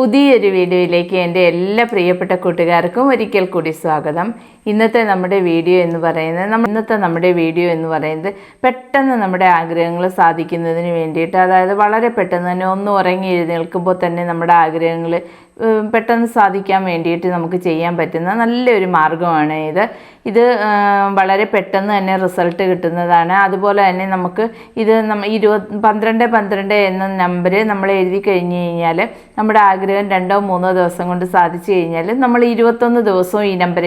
പുതിയൊരു വീഡിയോയിലേക്ക് എന്റെ എല്ലാ പ്രിയപ്പെട്ട കൂട്ടുകാർക്കും ഒരിക്കൽ കൂടി സ്വാഗതം. ഇന്നത്തെ നമ്മുടെ വീഡിയോ എന്ന് പറയുന്നത് നമ്മൾ ഇന്നത്തെ നമ്മുടെ വീഡിയോ എന്ന് പറയുന്നത് പെട്ടെന്ന് നമ്മുടെ ആഗ്രഹങ്ങൾ സാധിക്കുന്നതിന് വേണ്ടിയിട്ട് അതായത് വളരെ പെട്ടെന്ന് തന്നെ ഒന്ന് ഉറങ്ങി എഴുന്നേൽക്കുമ്പോൾ തന്നെ നമ്മുടെ ആഗ്രഹങ്ങൾ പെട്ടെന്ന് സാധിക്കാൻ വേണ്ടിയിട്ട് നമുക്ക് ചെയ്യാൻ പറ്റുന്ന നല്ലൊരു മാർഗമാണ് ഇത്. ഇത് വളരെ പെട്ടെന്ന് തന്നെ റിസൾട്ട് കിട്ടുന്നതാണ്. അതുപോലെ തന്നെ നമുക്ക് ഇത് ഇരുപത് പന്ത്രണ്ട് പന്ത്രണ്ട് എന്ന നമ്പർ നമ്മൾ എഴുതി കഴിഞ്ഞ് കഴിഞ്ഞാൽ നമ്മുടെ ആഗ്രഹം രണ്ടോ മൂന്നോ ദിവസം കൊണ്ട് സാധിച്ചു കഴിഞ്ഞാൽ നമ്മൾ ഇരുപത്തൊന്ന് ദിവസവും ഈ നമ്പർ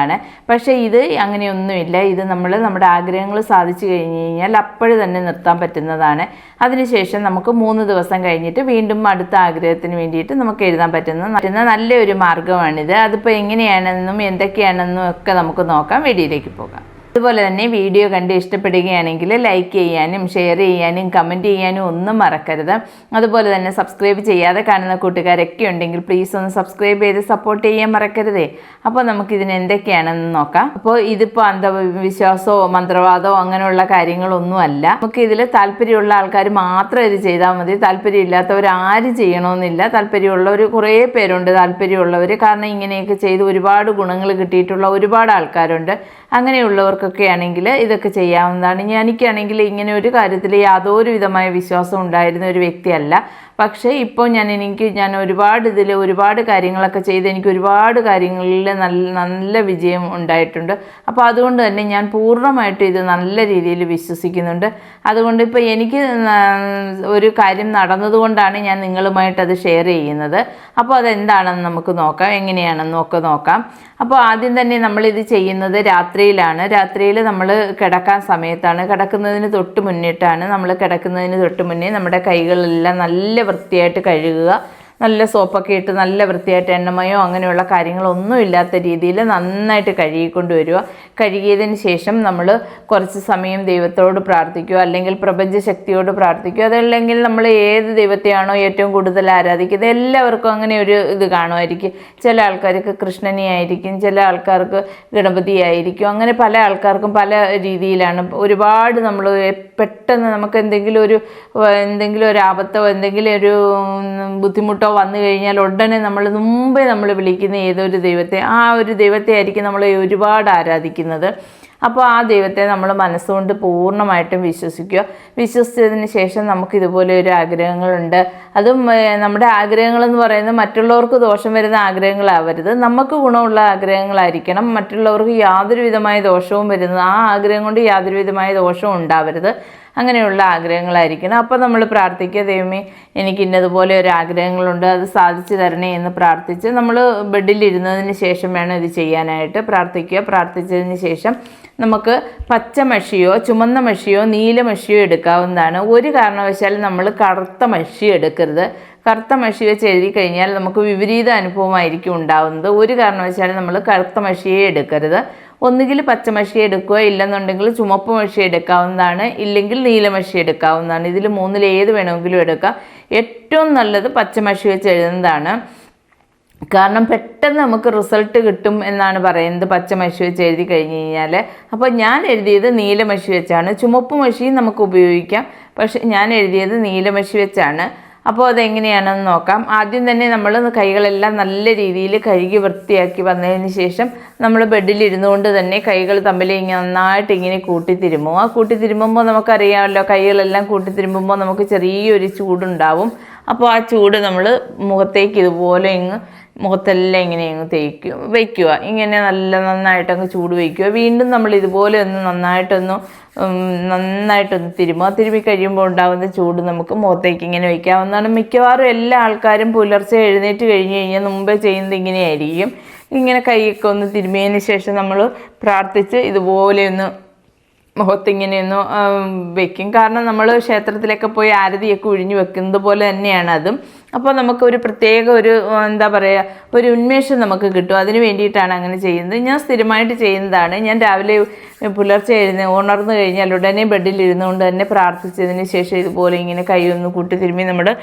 എഴുതേണ്ടുന്നതാണ് പക്ഷേ ഇത് അങ്ങനെയൊന്നുമില്ല. ഇത് നമ്മൾ നമ്മുടെ ആഗ്രഹങ്ങൾ സാധിച്ചു കഴിഞ്ഞ് കഴിഞ്ഞാൽ അപ്പോഴ് തന്നെ നിർത്താൻ പറ്റുന്നതാണ്. അതിനുശേഷം നമുക്ക് മൂന്ന് ദിവസം കഴിഞ്ഞിട്ട് വീണ്ടും അടുത്ത ആഗ്രഹത്തിന് വേണ്ടിയിട്ട് നമുക്ക് എഴുതാൻ പറ്റുന്ന പറ്റുന്ന നല്ലൊരു മാർഗമാണിത്. അതിപ്പോൾ എങ്ങനെയാണെന്നും എന്തൊക്കെയാണെന്നും ഒക്കെ നമുക്ക് നോക്കാം. വീഡിയോയിലേക്ക് പോകാം. അതുപോലെ തന്നെ വീഡിയോ കണ്ട് ഇഷ്ടപ്പെടുകയാണെങ്കിൽ ലൈക്ക് ചെയ്യാനും ഷെയർ ചെയ്യാനും കമന്റ് ചെയ്യാനും ഒന്നും മറക്കരുത്. അതുപോലെ തന്നെ സബ്സ്ക്രൈബ് ചെയ്യാതെ കാണുന്ന കൂട്ടുകാരൊക്കെ ഉണ്ടെങ്കിൽ പ്ലീസ് ഒന്ന് സബ്സ്ക്രൈബ് ചെയ്ത് സപ്പോർട്ട് ചെയ്യാൻ മറക്കരുതേ. അപ്പോൾ നമുക്ക് ഇതിന് എന്തൊക്കെയാണെന്ന് നോക്കാം. അപ്പോൾ ഇതിപ്പോൾ അന്ധവിശ്വാസമോ മന്ത്രവാദമോ അങ്ങനെയുള്ള കാര്യങ്ങളൊന്നുമല്ല. നമുക്ക് ഇതിൽ താല്പര്യമുള്ള ആൾക്കാർ മാത്രം ഇത് ചെയ്താൽ മതി. താല്പര്യമില്ലാത്തവർ ആരും ചെയ്യണമെന്നില്ല താല്പര്യമുള്ളവർ കുറേ പേരുണ്ട്. താല്പര്യമുള്ളവർ കാരണം ഇങ്ങനെയൊക്കെ ചെയ്ത് ഒരുപാട് ഗുണങ്ങൾ കിട്ടിയിട്ടുള്ള ഒരുപാട് ആൾക്കാരുണ്ട്. അങ്ങനെയുള്ളവർക്കൊക്കെ ആണെങ്കിൽ ഇതൊക്കെ ചെയ്യാവുന്നതാണ്. എനിക്കാണെങ്കിൽ ഇങ്ങനെ ഒരു കാര്യത്തിൽ യാതൊരു വിധമായ വിശ്വാസം ഉണ്ടായിരുന്ന ഒരു വ്യക്തിയല്ല. പക്ഷേ ഇപ്പോൾ ഞാൻ എനിക്ക് ഞാൻ ഒരുപാട് ഇതിൽ ഒരുപാട് കാര്യങ്ങളൊക്കെ ചെയ്ത് എനിക്ക് ഒരുപാട് കാര്യങ്ങളിൽ നല്ല നല്ല വിജയം ഉണ്ടായിട്ടുണ്ട്. അപ്പോൾ അതുകൊണ്ട് തന്നെ ഞാൻ പൂർണമായിട്ട് ഇത് നല്ല രീതിയിൽ വിശ്വസിക്കുന്നുണ്ട്. അതുകൊണ്ട് ഇപ്പോൾ എനിക്ക് ഒരു കാര്യം നടന്നതുകൊണ്ടാണ് ഞാൻ നിങ്ങളുമായിട്ട് അത് ഷെയർ ചെയ്യുന്നത്. അപ്പോൾ അതെന്താണെന്ന് നമുക്ക് നോക്കാം. എങ്ങനെയാണെന്ന് ഒക്കെ നോക്കാം. അപ്പോൾ ആദ്യം തന്നെ നമ്മളിത് ചെയ്യുന്നത് രാത്രിയിലാണ്. രാത്രിയിൽ നമ്മൾ കിടക്കാൻ സമയത്താണ്. കിടക്കുന്നതിന് തൊട്ട് മുന്നിട്ടാണ് നമ്മൾ കിടക്കുന്നതിന് തൊട്ട് മുന്നേ നമ്മുടെ കൈകളെല്ലാം നല്ല വൃത്തിയായിട്ട് കഴുകുക. നല്ല സോപ്പൊക്കെ ഇട്ട് നല്ല വൃത്തിയായിട്ട് എണ്ണമയോ അങ്ങനെയുള്ള കാര്യങ്ങളൊന്നും ഇല്ലാത്ത രീതിയിൽ നന്നായിട്ട് കഴുകിക്കൊണ്ട് വരിക. കഴുകിയതിന് ശേഷം നമ്മൾ കുറച്ച് സമയം ദൈവത്തോട് പ്രാർത്ഥിക്കുക അല്ലെങ്കിൽ പ്രപഞ്ച ശക്തിയോട് പ്രാർത്ഥിക്കുക. അതല്ലെങ്കിൽ നമ്മൾ ഏത് ദൈവത്തെയാണോ ഏറ്റവും കൂടുതൽ ആരാധിക്കുന്നത് എല്ലാവർക്കും അങ്ങനെ ഒരു ഇത് കാണുമായിരിക്കും. ചില ആൾക്കാർക്ക് കൃഷ്ണനെ ആയിരിക്കും ചില ആൾക്കാർക്ക് ഗണപതി ആയിരിക്കും. അങ്ങനെ പല ആൾക്കാർക്കും പല രീതിയിലാണ്. ഒരുപാട് നമ്മൾ പെട്ടെന്ന് നമുക്ക് എന്തെങ്കിലും ഒരു എന്തെങ്കിലും ഒരു ആപത്തോ എന്തെങ്കിലും ഒരു ബുദ്ധിമുട്ടോ വന്നു കഴിഞ്ഞാൽ ഉടനെ നമ്മൾ മുമ്പേ നമ്മൾ വിളിക്കുന്ന ഏതൊരു ദൈവത്തെ ആ ഒരു ദൈവത്തെ ആയിരിക്കും നമ്മൾ ഒരുപാട് ആരാധിക്കുന്നത്. അപ്പോൾ ആ ദൈവത്തെ നമ്മൾ മനസ്സുകൊണ്ട് പൂർണമായിട്ടും വിശ്വസിക്കുക. വിശ്വസിച്ചതിന് ശേഷം നമുക്ക് ഇതുപോലെ ഒരു ആഗ്രഹങ്ങളുണ്ട്. അതും നമ്മുടെ ആഗ്രഹങ്ങളെന്ന് പറയുന്നത് മറ്റുള്ളവർക്ക് ദോഷം വരുന്ന ആഗ്രഹങ്ങളാവരുത്. നമുക്ക് ഗുണമുള്ള ആഗ്രഹങ്ങളായിരിക്കണം. മറ്റുള്ളവർക്ക് യാതൊരു വിധമായ ദോഷവും വരുന്നത് ആ ആഗ്രഹം കൊണ്ട് യാതൊരു വിധമായ ദോഷവും ഉണ്ടാവരുത്. അങ്ങനെയുള്ള ആഗ്രഹങ്ങളായിരിക്കണം. അപ്പോൾ നമ്മൾ പ്രാർത്ഥിക്കുക ദൈവമേ എനിക്ക് ഇന്നതുപോലെ ഒരു ആഗ്രഹങ്ങളുണ്ട് അത് സാധിച്ചു തരണേ എന്ന് പ്രാർത്ഥിച്ച് നമ്മൾ ബെഡിലിരുന്നതിന് ശേഷം വേണം ഇത് ചെയ്യാനായിട്ട് പ്രാർത്ഥിക്കുക. പ്രാർത്ഥിച്ചതിന് ശേഷം നമുക്ക് പച്ച മഷിയോ ചുമന്ന മഷിയോ നീല മഷിയോ എടുക്കാവുന്നതാണ്. ഒരു കാരണവശാലും നമ്മൾ കറുത്ത മഷി എടുക്കരുത്. കറുത്ത മഷി വെച്ച് എഴുതി കഴിഞ്ഞാൽ നമുക്ക് വിപരീത അനുഭവമായിരിക്കും ഉണ്ടാവുന്നത്. ഒരു കാരണവശാലും നമ്മൾ കറുത്ത മഷിയെ എടുക്കരുത്. ഒന്നുകിൽ പച്ചമഷി എടുക്കുക ഇല്ലെന്നുണ്ടെങ്കിൽ ചുമപ്പ് മഷി എടുക്കാവുന്നതാണ് ഇല്ലെങ്കിൽ നീലമഷി എടുക്കാവുന്നതാണ്. ഇതിൽ മൂന്നിൽ ഏത് വേണമെങ്കിലും എടുക്കാം. ഏറ്റവും നല്ലത് പച്ചമഷി വെച്ച് എഴുതുന്നതാണ്. കാരണം പെട്ടെന്ന് നമുക്ക് റിസൾട്ട് കിട്ടും എന്നാണ് പറയുന്നത് പച്ച മഷി വെച്ച് എഴുതി കഴിഞ്ഞ് കഴിഞ്ഞാൽ അപ്പോൾ ഞാൻ എഴുതിയത് നീല മഷി വെച്ചാണ്. ചുമപ്പ് മഷിയും നമുക്ക് ഉപയോഗിക്കാം. പക്ഷെ ഞാൻ എഴുതിയത് നീല മഷി വെച്ചാണ്. അപ്പോൾ അതെങ്ങനെയാണെന്ന് നോക്കാം. ആദ്യം തന്നെ നമ്മൾ കൈകളെല്ലാം നല്ല രീതിയിൽ കഴുകി വൃത്തിയാക്കി വന്നതിന് ശേഷം നമ്മൾ ബെഡിലിരുന്നു കൊണ്ട് തന്നെ കൈകൾ തമ്മിൽ ഇങ്ങനെ നന്നായിട്ട് ഇങ്ങനെ കൂട്ടിത്തിരുമ്പോൾ ആ കൂട്ടിത്തിരുമ്പുമ്പോൾ നമുക്കറിയാമല്ലോ കൈകളെല്ലാം കൂട്ടിത്തിരുമ്പുമ്പോൾ നമുക്ക് ചെറിയൊരു ചൂടുണ്ടാവും. അപ്പോൾ ആ ചൂട് നമ്മൾ മുഖത്തേക്ക് ഇതുപോലെ ഇങ്ങ് മുഖത്തെല്ലാം ഇങ്ങനെ അങ്ങ് തേക്കുക വയ്ക്കുക. ഇങ്ങനെ നല്ല നന്നായിട്ട് അങ്ങ് ചൂട് വയ്ക്കുക. വീണ്ടും നമ്മൾ ഇതുപോലെ ഒന്ന് നന്നായിട്ടൊന്ന് നന്നായിട്ടൊന്ന് തിരുമുക. തിരുമ്പി കഴിയുമ്പോൾ ഉണ്ടാകുന്ന ചൂട് നമുക്ക് മുഖത്തേക്ക് ഇങ്ങനെ വയ്ക്കാവുന്നതാണ് മിക്കവാറും എല്ലാ ആൾക്കാരും പുലർച്ചെ എഴുന്നേറ്റ് കഴിഞ്ഞ് കഴിഞ്ഞാൽ മുമ്പേ ചെയ്യുന്നത് ഇങ്ങനെയായിരിക്കും. ഇങ്ങനെ കൈയൊക്കെ ഒന്ന് തിരുമിയതിന് ശേഷം നമ്മൾ പ്രാർത്ഥിച്ച് ഇതുപോലെ ഒന്ന് മുഖത്തിങ്ങനെയൊന്ന് വെക്കും കാരണം നമ്മൾ ക്ഷേത്രത്തിലൊക്കെ പോയി ആരതിയൊക്കെ ഒഴിഞ്ഞു വെക്കുന്നത് പോലെ തന്നെയാണ് അതും. അപ്പോൾ നമുക്ക് ഒരു പ്രത്യേക ഒരു എന്താ പറയുക ഒരു ഉന്മേഷം നമുക്ക് കിട്ടും. അതിന് വേണ്ടിയിട്ടാണ് അങ്ങനെ ചെയ്യുന്നത്. ഞാൻ സ്ഥിരമായിട്ട് ചെയ്യുന്നതാണ്. ഞാൻ രാവിലെ പുലർച്ചെ എഴുന്ന ഉണർന്നു കഴിഞ്ഞാൽ ഉടനെ ബെഡിൽ ഇരുന്നുകൊണ്ട് തന്നെ പ്രാർത്ഥിച്ചതിന് ശേഷം ഇതുപോലെ ഇങ്ങനെ കൈ ഒന്ന് കൂട്ടി തിരുമ്മി നമ്മുടെ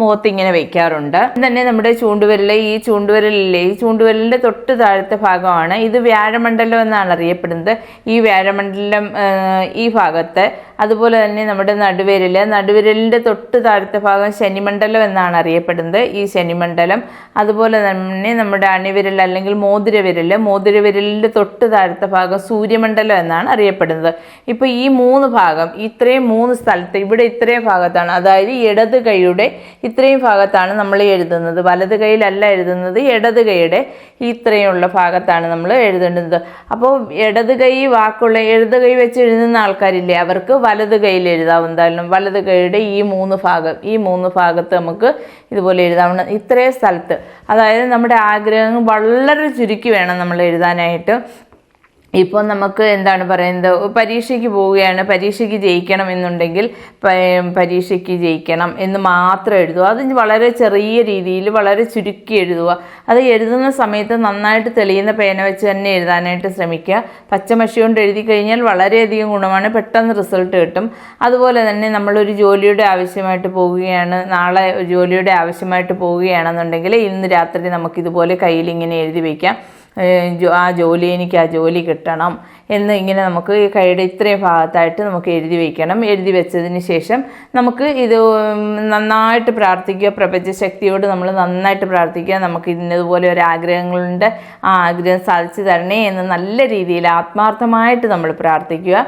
മുഖത്ത് ഇങ്ങനെ വെക്കാറുണ്ട് തന്നെ നമ്മുടെ ചൂണ്ടുവിരൽ ഈ ചൂണ്ടുവിരലില്ലേ ഈ ചൂണ്ടുവിരലിന്റെ തൊട്ട് താഴത്തെ ഭാഗമാണ്. ഇത് വ്യാഴമണ്ഡലം എന്നാണ് അറിയപ്പെടുന്നത്. ഈ വ്യാഴമണ്ഡലം ഈ ഭാഗത്ത്. അതുപോലെ തന്നെ നമ്മുടെ നടുവിരൽ നടുവിരലിന്റെ തൊട്ട് താഴത്തെ ഭാഗം ശനിമണ്ഡലം എന്നാണ് അറിയപ്പെടുന്നത്. ഈ ശനിമണ്ഡലം. അതുപോലെ തന്നെ നമ്മുടെ അണിവിരൽ അല്ലെങ്കിൽ മോതിരവിരൽ മോതിരവിരലിന്റെ തൊട്ട് താഴത്തെ ഭാഗം സൂര്യമണ്ഡലം എന്നാണ് അറിയപ്പെടുന്നത്. ഇപ്പൊ ഈ മൂന്ന് ഭാഗം ഇത്രയും മൂന്ന് സ്ഥലത്ത് ഇവിടെ ഇത്രയും ഭാഗത്താണ്. അതായത് ഇടത് കൈയുടെ ഇത്രയും ഭാഗത്താണ് നമ്മൾ എഴുതുന്നത്. വലത് കൈയിലല്ല എഴുതുന്നത് ഇടത് കൈയുടെ ഇത്രയുള്ള ഭാഗത്താണ് നമ്മൾ എഴുതേണ്ടത്. അപ്പോൾ ഇടത് കൈ വാക്കുള്ള ഇടത് കൈ വെച്ച് എഴുതുന്ന ആൾക്കാരില്ലേ അവർക്ക് വലത് കൈയിൽ എഴുതാവുന്നതാണ് വലത് കൈയുടെ ഈ മൂന്ന് ഭാഗം ഈ മൂന്ന് ഭാഗത്ത് നമുക്ക് ഇതുപോലെ എഴുതാവുന്ന ഇത്രയും സ്ഥലത്ത്. അതായത് നമ്മുടെ ആഗ്രഹങ്ങൾ വളരെ ചുരുക്കി വേണം നമ്മൾ എഴുതാനായിട്ട്. ഇപ്പോൾ നമുക്ക് എന്താണ് പറയുന്നത്? പരീക്ഷയ്ക്ക് പോവുകയാണ് പരീക്ഷയ്ക്ക് ജയിക്കണം എന്നുണ്ടെങ്കിൽ പരീക്ഷയ്ക്ക് ജയിക്കണം എന്ന് മാത്രം എഴുതുക. അത് വളരെ ചെറിയ രീതിയിൽ വളരെ ചുരുക്കി എഴുതുക. അത് എഴുതുന്ന സമയത്ത് നന്നായിട്ട് തെളിയുന്ന പേന വെച്ച് തന്നെ എഴുതാനായിട്ട് ശ്രമിക്കുക. പച്ചമഷി കൊണ്ട് എഴുതി കഴിഞ്ഞാൽ വളരെയധികം ഗുണമാണ്. പെട്ടെന്ന് റിസൾട്ട് കിട്ടും. അതുപോലെ തന്നെ നമ്മളൊരു ജോലിയുടെ ആവശ്യമായിട്ട് പോവുകയാണ് നാളെ ജോലിയുടെ ആവശ്യമായിട്ട് പോവുകയാണെന്നുണ്ടെങ്കിൽ ഇന്ന് രാത്രി നമുക്കിതുപോലെ കയ്യിൽ ഇങ്ങനെ എഴുതി വയ്ക്കാം ആ ജോലി എനിക്ക് ആ ജോലി കിട്ടണം എന്ന് ഇങ്ങനെ നമുക്ക് കൈയുടെ ഇത്രയും ഭാഗത്തായിട്ട് നമുക്ക് എഴുതി വയ്ക്കണം എഴുതി വെച്ചതിന് ശേഷം നമുക്ക് ഇത് നന്നായിട്ട് പ്രാർത്ഥിക്കുക പ്രപഞ്ച ശക്തിയോട് നമ്മൾ നന്നായിട്ട് പ്രാർത്ഥിക്കുക. നമുക്ക് ഇന്നതുപോലെ ഒരു ആഗ്രഹങ്ങളുണ്ട് ആ ആഗ്രഹം സാധിച്ചു തരണേ എന്ന് നല്ല രീതിയിൽ ആത്മാർത്ഥമായിട്ട് നമ്മൾ പ്രാർത്ഥിക്കുക.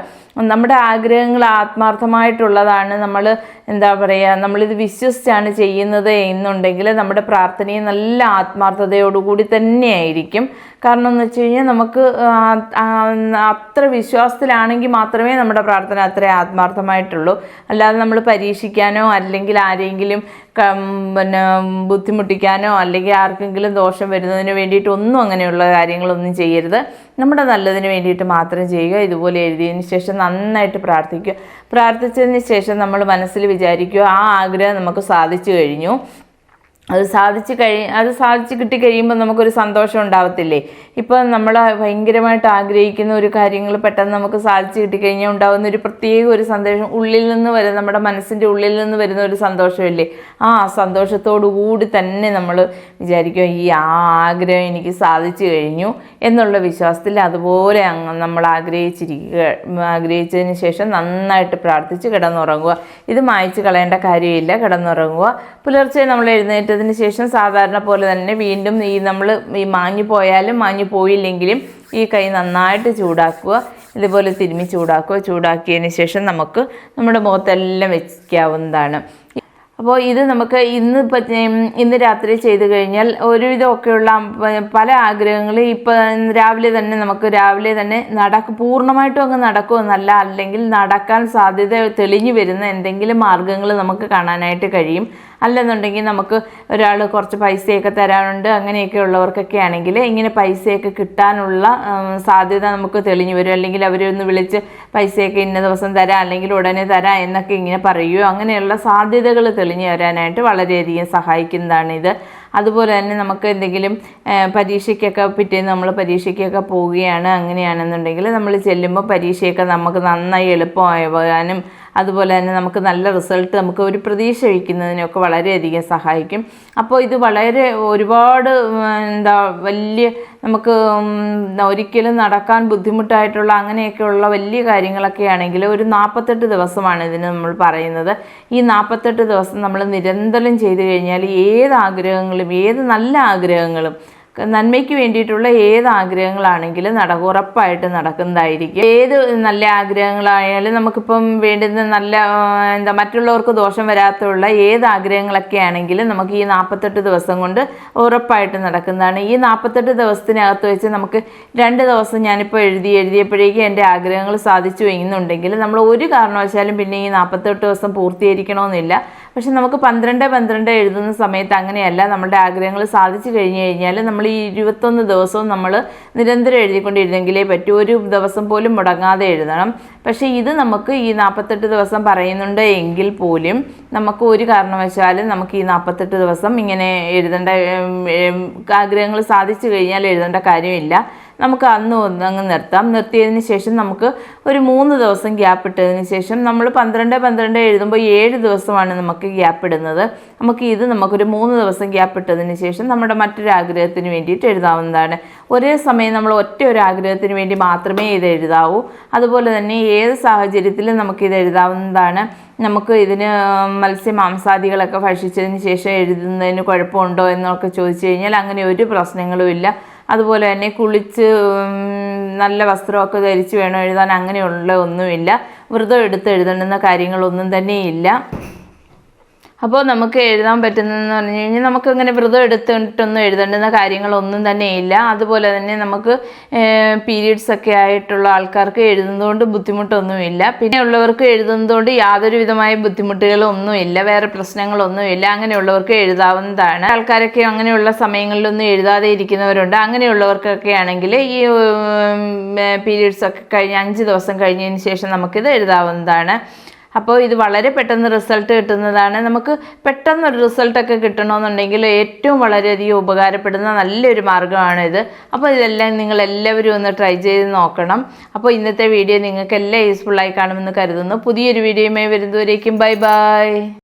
നമ്മുടെ ആഗ്രഹങ്ങൾ ആത്മാർത്ഥമായിട്ടുള്ളതാണ്. നമ്മൾ എന്താ പറയുക നമ്മളിത് വിശ്വസിച്ചാണ് ചെയ്യുന്നത് എന്നുണ്ടെങ്കിൽ നമ്മുടെ പ്രാർത്ഥനയും നല്ല ആത്മാർത്ഥതയോടുകൂടി തന്നെയായിരിക്കും. കാരണം എന്ന് വെച്ച് കഴിഞ്ഞാൽ നമുക്ക് അത്ര വിശ്വാസത്തിലാണെങ്കിൽ മാത്രമേ നമ്മുടെ പ്രാർത്ഥന അത്ര ആത്മാർത്ഥമായിട്ടുള്ളൂ. അല്ലാതെ നമ്മൾ പരീക്ഷിക്കാനോ അല്ലെങ്കിൽ ആരെങ്കിലും പിന്നെ ബുദ്ധിമുട്ടിക്കാനോ അല്ലെങ്കിൽ ആർക്കെങ്കിലും ദോഷം വരുന്നതിന് വേണ്ടിയിട്ട് ഒന്നും അങ്ങനെയുള്ള കാര്യങ്ങളൊന്നും ചെയ്യരുത്. നമ്മുടെ നല്ലതിന് വേണ്ടിയിട്ട് മാത്രം ചെയ്യുക. ഇതുപോലെ എഴുതിയതിന് ശേഷം നന്നായിട്ട് പ്രാർത്ഥിക്കുക. പ്രാർത്ഥിച്ചതിന് ശേഷം നമ്മൾ മനസ്സിൽ വിചാരിക്കുക ആ ആഗ്രഹം നമുക്ക് സാധിച്ചു കഴിഞ്ഞു. അത് സാധിച്ചു കഴി അത് സാധിച്ചു കിട്ടി കഴിയുമ്പോൾ നമുക്കൊരു സന്തോഷം ഉണ്ടാവത്തില്ലേ? ഇപ്പം നമ്മൾ ഭയങ്കരമായിട്ട് ആഗ്രഹിക്കുന്ന ഒരു കാര്യങ്ങൾ പെട്ടെന്ന് നമുക്ക് സാധിച്ചു കിട്ടിക്കഴിഞ്ഞാൽ ഉണ്ടാകുന്ന ഒരു പ്രത്യേക ഒരു സന്തോഷം. ഉള്ളിൽ നിന്ന് വരുന്ന നമ്മുടെ മനസ്സിന്റെ ഉള്ളിൽ നിന്ന് വരുന്ന ഒരു സന്തോഷമില്ലേ? ആ സന്തോഷത്തോടു കൂടി തന്നെ നമ്മൾ വിചാരിക്കും ഈ ആ ആഗ്രഹം എനിക്ക് സാധിച്ചു കഴിഞ്ഞു എന്നുള്ള വിശ്വാസത്തിൽ അതുപോലെ അങ്ങ് നമ്മൾ ആഗ്രഹിച്ചിരിക്കുക ആഗ്രഹിച്ചതിന് ശേഷം നന്നായിട്ട് പ്രാർത്ഥിച്ച് കിടന്നുറങ്ങുക. ഇത് മായ്ച്ച് കളയേണ്ട കാര്യമില്ല കിടന്നുറങ്ങുക. പുലർച്ചെ നമ്മൾ എഴുന്നേറ്റതിന് ശേഷം സാധാരണ പോലെ തന്നെ വീണ്ടും ഈ നമ്മൾ ഈ മാഞ്ഞു പോയാലും മാഞ്ഞു പോയില്ലെങ്കിലും ഈ കൈ നന്നായിട്ട് ചൂടാക്കുക ഇതുപോലെ തിരുമ്മി ചൂടാക്കുക. ചൂടാക്കിയതിന് ശേഷം നമുക്ക് നമ്മുടെ മുഖത്തെല്ലാം വെക്കാവുന്നതാണ്. അപ്പോൾ ഇത് നമുക്ക് ഇന്ന് ഇന്ന് രാത്രി ചെയ്തു കഴിഞ്ഞാൽ ഒരുവിധമൊക്കെയുള്ള പല ആഗ്രഹങ്ങളും ഇപ്പം രാവിലെ തന്നെ നമുക്ക് രാവിലെ തന്നെ നടക്കും പൂർണമായിട്ടും അങ്ങ് നടക്കുമെന്നല്ല അല്ലെങ്കിൽ നടക്കാൻ സാധ്യത തെളിഞ്ഞു വരുന്ന എന്തെങ്കിലും മാർഗങ്ങൾ നമുക്ക് കാണാനായിട്ട് കഴിയും. അല്ലെന്നുണ്ടെങ്കിൽ നമുക്ക് ഒരാൾ കുറച്ച് പൈസയൊക്കെ തരാനുണ്ട് അങ്ങനെയൊക്കെ ഉള്ളവർക്കൊക്കെ ആണെങ്കിൽ ഇങ്ങനെ പൈസയൊക്കെ കിട്ടാനുള്ള സാധ്യത നമുക്ക് തെളിഞ്ഞു വരും. അല്ലെങ്കിൽ അവരൊന്ന് വിളിച്ച് പൈസയൊക്കെ ഇന്ന ദിവസം തരാം അല്ലെങ്കിൽ ഉടനെ തരാം എന്നൊക്കെ ഇങ്ങനെ പറയുകയോ അങ്ങനെയുള്ള സാധ്യതകൾ തെളിഞ്ഞു വരാനായിട്ട് വളരെയധികം സഹായിക്കുന്നതാണ് ഇത്. അതുപോലെ തന്നെ നമുക്ക് എന്തെങ്കിലും പരീക്ഷയ്ക്കൊക്കെ പിറ്റേന്ന് നമ്മൾ പരീക്ഷയ്ക്കൊക്കെ പോവുകയാണ് അങ്ങനെയാണെന്നുണ്ടെങ്കിൽ നമ്മൾ ചെല്ലുമ്പോൾ പരീക്ഷയൊക്കെ നമുക്ക് നന്നായി എളുപ്പമാകാനും അതുപോലെ തന്നെ നമുക്ക് നല്ല റിസൾട്ട് നമുക്ക് ഒരു പ്രതീക്ഷ വയ്ക്കുന്നതിനൊക്കെ വളരെയധികം സഹായിക്കും. അപ്പോൾ ഇത് വളരെ ഒരുപാട് എന്താ വലിയ നമുക്ക് ഒരിക്കലും നടക്കാൻ ബുദ്ധിമുട്ടായിട്ടുള്ള അങ്ങനെയൊക്കെയുള്ള വലിയ കാര്യങ്ങളൊക്കെ ആണെങ്കിൽ ഒരു നാൽപ്പത്തെട്ട് ദിവസമാണ് ഇതിന് നമ്മൾ പറയുന്നത്. ഈ നാൽപ്പത്തെട്ട് ദിവസം നമ്മൾ നിരന്തരം ചെയ്തു കഴിഞ്ഞാൽ ഏത് ആഗ്രഹങ്ങളും ഏത് നല്ല ആഗ്രഹങ്ങളും നന്മയ്ക്ക് വേണ്ടിയിട്ടുള്ള ഏത് ആഗ്രഹങ്ങളാണെങ്കിലും നടക്കും ഉറപ്പായിട്ട് നടക്കുന്നതായിരിക്കും. ഏത് നല്ല ആഗ്രഹങ്ങളായാലും നമുക്കിപ്പം വേണ്ടുന്ന നല്ല എന്താ മറ്റുള്ളവർക്ക് ദോഷം വരാത്തുള്ള ഏത് ആഗ്രഹങ്ങളൊക്കെ ആണെങ്കിലും നമുക്ക് ഈ നാൽപ്പത്തെട്ട് ദിവസം കൊണ്ട് ഉറപ്പായിട്ട് നടക്കുന്നതാണ്. ഈ നാൽപ്പത്തെട്ട് ദിവസത്തിനകത്ത് വെച്ച് നമുക്ക് രണ്ട് ദിവസം ഞാനിപ്പോൾ എഴുതി എഴുതിയപ്പോഴേക്കും എന്റെ ആഗ്രഹങ്ങൾ സാധിച്ചു എന്നുണ്ടെങ്കിൽ നമ്മൾ ഒരു കാരണവശാലും പിന്നെ ഈ നാൽപ്പത്തെട്ട് ദിവസം പൂർത്തീകരിക്കണമെന്നില്ല. പക്ഷെ നമുക്ക് പന്ത്രണ്ട് പന്ത്രണ്ട് എഴുതുന്ന സമയത്ത് അങ്ങനെയല്ല. നമ്മുടെ ആഗ്രഹങ്ങൾ സാധിച്ചു കഴിഞ്ഞു കഴിഞ്ഞാൽ നമ്മൾ ഈ ഇരുപത്തൊന്ന് ദിവസവും നമ്മൾ നിരന്തരം എഴുതിക്കൊണ്ടിരുന്നെങ്കിലേ പറ്റൂ. ഒരു ദിവസം പോലും മുടങ്ങാതെ എഴുതണം. പക്ഷേ ഇത് നമുക്ക് ഈ നാൽപ്പത്തെട്ട് ദിവസം പറയുന്നുണ്ട് എങ്കിൽ പോലും നമുക്ക് ഒരു കാരണവശാലും നമുക്ക് ഈ നാൽപ്പത്തെട്ട് ദിവസം ഇങ്ങനെ എഴുതേണ്ട ആഗ്രഹങ്ങൾ സാധിച്ചു കഴിഞ്ഞാൽ എഴുതേണ്ട കാര്യമില്ല. നമുക്ക് അന്ന് ഒന്ന് അങ്ങ് നിർത്താം. നിർത്തിയതിന് ശേഷം നമുക്ക് ഒരു മൂന്ന് ദിവസം ഗ്യാപ്പ് ഇട്ടതിന് ശേഷം നമ്മൾ പന്ത്രണ്ട് പന്ത്രണ്ട് എഴുതുമ്പോൾ ഏഴ് ദിവസമാണ് നമുക്ക് ഗ്യാപ്പ് ഇടുന്നത്. നമുക്ക് ഇത് നമുക്കൊരു മൂന്ന് ദിവസം ഗ്യാപ്പ് ഇട്ടതിന് ശേഷം നമ്മുടെ മറ്റൊരു ആഗ്രഹത്തിന് വേണ്ടിയിട്ട് എഴുതാവുന്നതാണ്. ഒരേ സമയം നമ്മൾ ഒറ്റ ഒരു ആഗ്രഹത്തിന് വേണ്ടി മാത്രമേ ഇത് എഴുതാവൂ. അതുപോലെ തന്നെ ഏത് സാഹചര്യത്തിലും ഇത് എഴുതാവുന്നതാണ്. നമുക്ക് ഇതിന് മത്സ്യ മാംസാദികളൊക്കെ ഭക്ഷിച്ചതിന് ശേഷം എഴുതുന്നതിന് കുഴപ്പമുണ്ടോ എന്നൊക്കെ ചോദിച്ചു കഴിഞ്ഞാൽ അങ്ങനെ ഒരു പ്രശ്നങ്ങളും ഇല്ല. അതുപോലെ തന്നെ കുളിച്ച് നല്ല വസ്ത്രമൊക്കെ ധരിച്ച് വേണം എഴുതാൻ അങ്ങനെയുള്ള ഒന്നുമില്ല. വ്രതം എടുത്ത് എഴുതണമെന്ന കാര്യങ്ങളൊന്നും തന്നെ ഇല്ല അപ്പോൾ നമുക്ക് എഴുതാൻ പറ്റുന്നതെന്ന് പറഞ്ഞു കഴിഞ്ഞാൽ നമുക്ക് അങ്ങനെ വ്രതം എടുത്തിട്ടൊന്നും എഴുതേണ്ടുന്ന കാര്യങ്ങളൊന്നും തന്നെ ഇല്ല. അതുപോലെ തന്നെ നമുക്ക് പീരീഡ്സ് ഒക്കെ ആയിട്ടുള്ള ആൾക്കാർക്ക് എഴുതുന്നതുകൊണ്ട് ബുദ്ധിമുട്ടൊന്നുമില്ല പിന്നെ ഉള്ളവർക്ക് എഴുതുന്നതുകൊണ്ട് യാതൊരു വിധമായ ബുദ്ധിമുട്ടുകളൊന്നുമില്ല വേറെ പ്രശ്നങ്ങളൊന്നുമില്ല അങ്ങനെയുള്ളവർക്ക് എഴുതാവുന്നതാണ്. ആൾക്കാരൊക്കെ അങ്ങനെയുള്ള സമയങ്ങളിലൊന്നും എഴുതാതെ ഇരിക്കുന്നവരുണ്ട്. അങ്ങനെയുള്ളവർക്കൊക്കെ ആണെങ്കിൽ ഈ പീരീഡ്സ് ഒക്കെ കഴിഞ്ഞ് അഞ്ച് ദിവസം കഴിഞ്ഞതിന് ശേഷം നമുക്കിത് എഴുതാവുന്നതാണ്. അപ്പോൾ ഇത് വളരെ പെട്ടെന്ന് റിസൾട്ട് കിട്ടുന്നതാണ്. നമുക്ക് പെട്ടെന്നൊരു റിസൾട്ടൊക്കെ കിട്ടണമെന്നുണ്ടെങ്കിൽ ഏറ്റവും വളരെയധികം ഉപകാരപ്പെടുന്ന നല്ലൊരു മാർഗമാണ് ഇത്. അപ്പോൾ ഇതെല്ലാം നിങ്ങൾ എല്ലാവരും ഒന്ന് ട്രൈ ചെയ്ത് നോക്കണം. അപ്പോൾ ഇന്നത്തെ വീഡിയോ നിങ്ങൾക്ക് എല്ലാം യൂസ്ഫുള്ളായി കാണുമെന്ന് കരുതുന്നു. പുതിയൊരു വീഡിയോയുമായി വരുന്നവരേക്കും ബൈ ബൈ